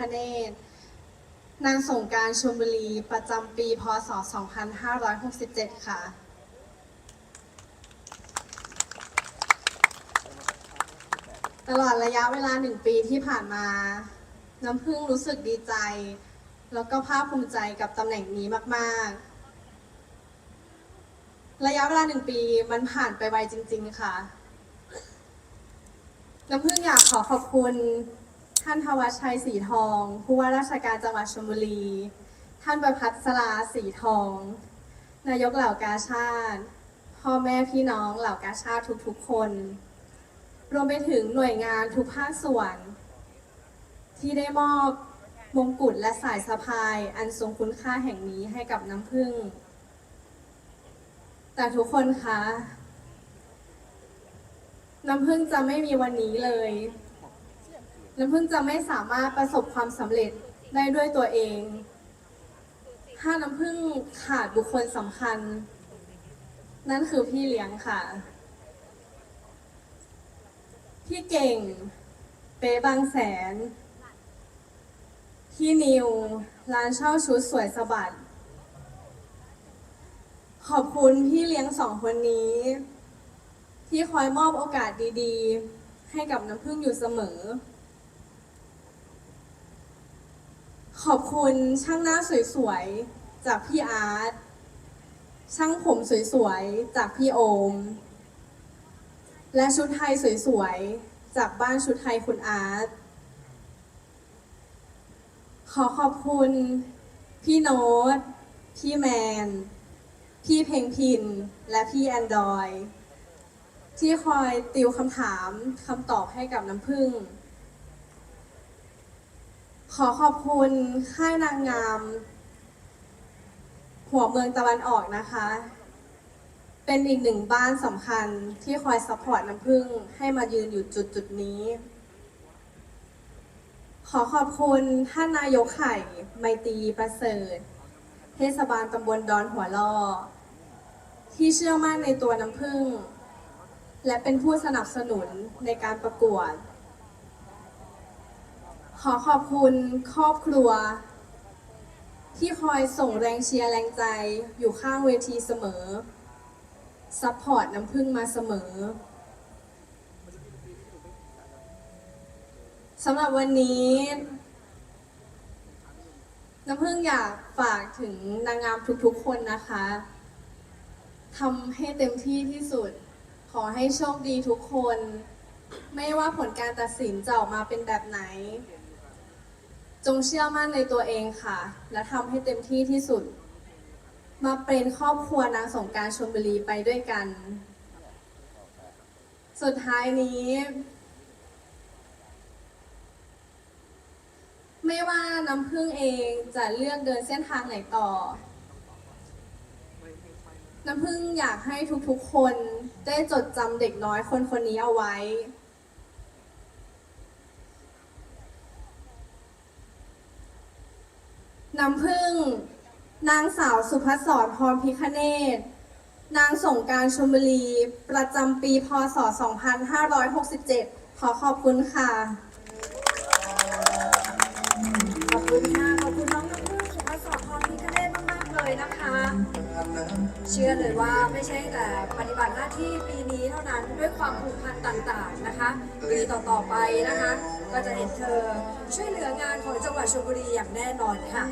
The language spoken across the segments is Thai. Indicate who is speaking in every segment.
Speaker 1: คเนศนางสงการชลบุรีประจำปี พศ 2567 ค่ะ ตลอดระยะเวลาหนึ่งปีที่ผ่านมา น้ำพึ่งรู้สึกดีใจ แล้วก็ภาคภูมิใจกับตำแหน่งนี้มากๆ ระยะเวลาหนึ่งปีมันผ่านไปไวจริง ๆ ค่ะ น้ำพึ่งอยากขอขอบคุณ ท่านทวัชชัยสีทองผู้ว่าราชการจังหวัดชลบุรี ท่านประพัฒราสีทอง นายกเหล่ากาชาติพ่อแม่พี่น้องเหล่ากาชาติทุกๆคน รวมไปถึงหน่วยงานทุกภาคส่วน ที่ได้มอบมงกุฎและสายสะพาย อันทรงคุณค่าแห่งนี้ให้กับน้ำพึ่ง แต่ทุกคนคะ น้ำพึ่งจะไม่มีวันนี้เลย น้ำพึ่งจะไม่สามารถประสบความสำเร็จได้ด้วยตัวเอง ถ้าน้ำพึ่งขาดบุคคลสำคัญ นั่นคือพี่เลี้ยงค่ะ พี่เก่ง เป๊บางแสน พี่นิว ร้านเช่าชุดสวยสะบัด ขอบคุณพี่เลี้ยงสองคนนี้ ที่คอยมอบโอกาสดีๆ ให้กับน้ำพึ่งอยู่เสมอ ขอบคุณช่างหน้าสวยๆ จากพี่อาร์ต ช่างผมสวยๆ จากพี่โอม และชุดไทยสวยๆ จากบ้านชุดไทยคุณอาร์ต ขอขอบคุณ พี่โน้ต พี่แมน พี่เพลงพิน และพี่แอนดรอยที่คอยติวคำถามคำตอบให้กับน้ำพึ่ง ขอขอบคุณค่ายนางงาม หัวเมืองตะวันออกนะคะ เป็นอีกหนึ่งบ้านสำคัญที่คอยซัพพอร์ตน้ำพึ่งให้มายืนอยู่จุดจุดนี้ ขอขอบคุณท่านนายกไข่ไมตรีประเสริฐ เทศบาลตำบลดอนหัวล่อ ที่เชื่อมั่นในตัวน้ำพึ่ง และเป็นผู้สนับสนุนในการประกวด ขอขอบคุณครอบครัว ที่คอยส่งแรงเชียร์แรงใจอยู่ข้างเวทีเสมอ ซัพพอร์ตน้ำพึ่งมาเสมอสำหรับวันนี้ น้ำพึ่งอยากฝากถึงนางงามทุกๆคนนะคะทำให้เต็มที่ที่สุด ขอให้โชคดีทุกคน ไม่ว่าผลการตัดสินจะออกมาเป็นแบบไหน จงเชื่อมั่นในตัวเองค่ะ และทำให้เต็มที่ที่สุด มาเป็นครอบครัวนางสงการชลบุรีไปด้วยกัน สุดท้ายนี้ ไม่ว่าน้ำพึ่งเองจะเลือกเดินเส้นทางไหนต่อ น้ำพึ่งอยากให้ทุกๆคนได้จดจำเด็กน้อยคนคนนี้เอาไว้ น้ำพึ่ง นางสาวสุภัสสรพรพิคเนตนางสงการชลบุรี ประจำปีพศ 2567 ขอขอบคุณค่ะ
Speaker 2: ขอบคุณค่ะ ขอบคุณน้องน้ำพึ่งสุภาษรพรพิคเนตมากๆเลยนะคะ เชื่อเลยว่าไม่ใช่แต่ปฏิบัติหน้าที่ปีนี้เท่านั้นด้วยความผูกพันต่างๆนะคะ ปีต่อๆไปนะคะ ก็จะเห็นเธอช่วยเหลืองานของจังหวัดชลบุรีอย่างแน่นอนค่ะ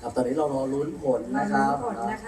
Speaker 3: ครับตอนนี้เรารอลุ้นผลนะครับ
Speaker 2: ผลนะคะ